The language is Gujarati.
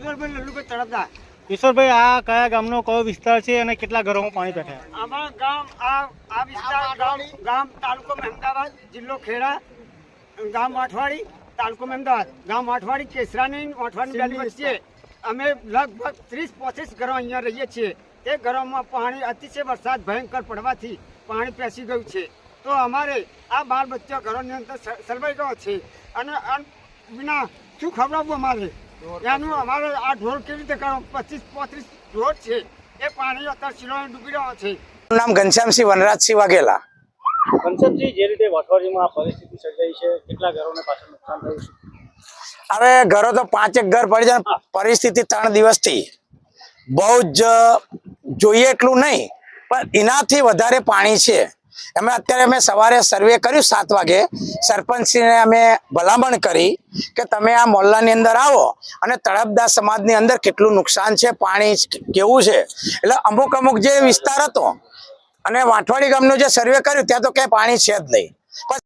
કિશોરભાઈ લલ્લુભાઈ તળપદા કિશોરભાઈ આ કયા ગામનો કયો વિસ્તાર છે અને કેટલા ઘરોમાં પાણી બેઠા અમારા ગામ આ આ વિસ્તાર ગામ ગામ તાલુકો મહેમદાવાદ જિલ્લો ખેડા ગામ વાઠવાડી તાલુકો મહેમદાવાદ ગામ વાઠવાડી કેસરાની વાઠવાડી બેની વચ્ચે. અમે લગભગ ત્રીસ પોત્રીસ ઘરો અહીંયા રહીએ છીએ. તે ઘરોમાં પાણી અતિશય વરસાદ ભયંકર પડવાથી પાણી પેસી ગયું છે. તો અમારે આ બાળ બચ્ચા ઘરોની અંદર સર્વાઈ સલવાઈ ગયો છે. અને વિના શું ખવડાવવું અમારે? એનું અમારે આ ઢોર કેવી રીતે કરો પચીસ પોત્રીસ ઢોર છે. એ પાણી અત્યારે શિલોને ડૂબી રહ્યો છે. નામ ઘનશ્યામસિંહ વનરાજસિંહ વાઘેલા. કંચનજી જે રીતે વટવાડીમાં આ પરિસ્થિતિ સર્જાઈ છે કેટલા ઘરોને પાછળ નુકસાન થયું છે? હવે ઘરો તો પાંચેક ઘર પડી જાય પરિસ્થિતિ ત્રણ દિવસથી બહુ જ જોઈએ એટલું નહીં પણ એનાથી વધારે પાણી છે. અમે અત્યારે અમે સવારે સર્વે કર્યું સાત વાગે. સરપંચશ્રીને અમે ભલામણ કરી કે તમે આ મોહલ્લાની અંદર આવો અને તળપદા સમાજની અંદર કેટલું નુકસાન છે, પાણી કેવું છે? એટલે અમુક અમુક જે વિસ્તાર હતો, અને વાંઠવાડી ગામનું જે સર્વે કર્યું, ત્યાં તો ક્યાંય પાણી છે જ નહીં.